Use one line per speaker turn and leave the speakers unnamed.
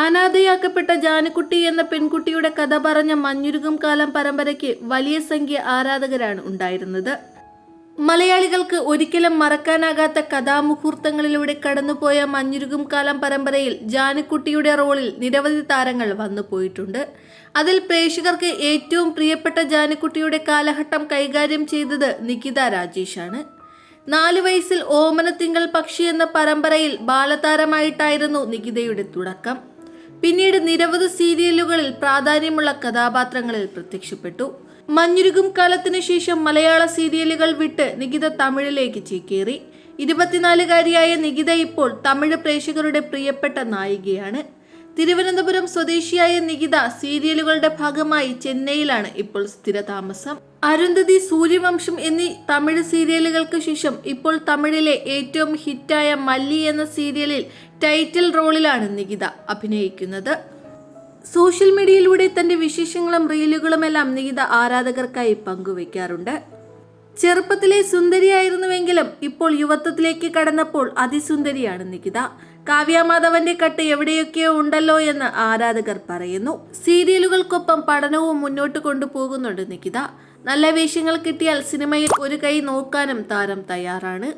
അനാഥയാക്കപ്പെട്ട ജാനക്കുട്ടി എന്ന പെൺകുട്ടിയുടെ കഥ പറഞ്ഞ മഞ്ഞുരുകം കാലം പരമ്പരയ്ക്ക് വലിയ സംഖ്യ ആരാധകരാണ് ഉണ്ടായിരുന്നത്. മലയാളികൾക്ക് ഒരിക്കലും മറക്കാനാകാത്ത കഥാമുഹൂർത്തങ്ങളിലൂടെ കടന്നുപോയ മഞ്ഞുരുകും കാലം പരമ്പരയിൽ ജാനക്കുട്ടിയുടെ റോളിൽ നിരവധി താരങ്ങൾ വന്നു പോയിട്ടുണ്ട്. അതിൽ പ്രേക്ഷകർക്ക് ഏറ്റവും പ്രിയപ്പെട്ട ജാനക്കുട്ടിയുടെ കാലഘട്ടം കൈകാര്യം ചെയ്തത് നികിത രാജേഷാണ്. നാല് വയസ്സിൽ ഓമനത്തിങ്കൾ പക്ഷി എന്ന പരമ്പരയിൽ ബാലതാരമായിട്ടായിരുന്നു നികിതയുടെ തുടക്കം. പിന്നീട് നിരവധി സീരിയലുകളിൽ പ്രാധാന്യമുള്ള കഥാപാത്രങ്ങളിൽ പ്രത്യക്ഷപ്പെട്ടു. മഞ്ഞുരുകും കാലത്തിനു ശേഷം മലയാള സീരിയലുകൾ വിട്ട് നികിത തമിഴിലേക്ക് ചേക്കേറി. ഇരുപത്തിനാലുകാരിയായ നികിത ഇപ്പോൾ തമിഴ് പ്രേക്ഷകരുടെ പ്രിയപ്പെട്ട നായികയാണ്. തിരുവനന്തപുരം സ്വദേശിയായ നികിത സീരിയലുകളുടെ ഭാഗമായി ചെന്നൈയിലാണ് ഇപ്പോൾ സ്ഥിരതാമസം. അരുന്ധതി സൂര്യവംശം എന്നീ തമിഴ് സീരിയലുകൾക്ക് ശേഷം ഇപ്പോൾ തമിഴിലെ ഏറ്റവും ഹിറ്റായ മല്ലി എന്ന സീരിയലിൽ ടൈറ്റിൽ റോളിലാണ് നികിത അഭിനയിക്കുന്നത്. സോഷ്യൽ മീഡിയയിലൂടെ തന്റെ വിശേഷങ്ങളും റീലുകളുമെല്ലാം നികിത ആരാധകർക്കായി പങ്കുവയ്ക്കാറുണ്ട്. ചെറുപ്പത്തിലെ സുന്ദരിയായിരുന്നുവെങ്കിലും ഇപ്പോൾ യുവത്വത്തിലേക്ക് കടന്നപ്പോൾ അതിസുന്ദരിയാണ് നികിത. കാവ്യമാധവന്റെ കട്ട് എവിടെയൊക്കെയോ ഉണ്ടല്ലോ എന്ന് ആരാധകർ പറയുന്നു. സീരിയലുകൾക്കൊപ്പം പഠനവും മുന്നോട്ട് കൊണ്ടുപോകുന്നുണ്ട് നികിത. നല്ല വേഷങ്ങൾ കിട്ടിയാൽ സിനിമയിൽ ഒരു കൈ നോക്കാനും താരം തയ്യാറാണ്.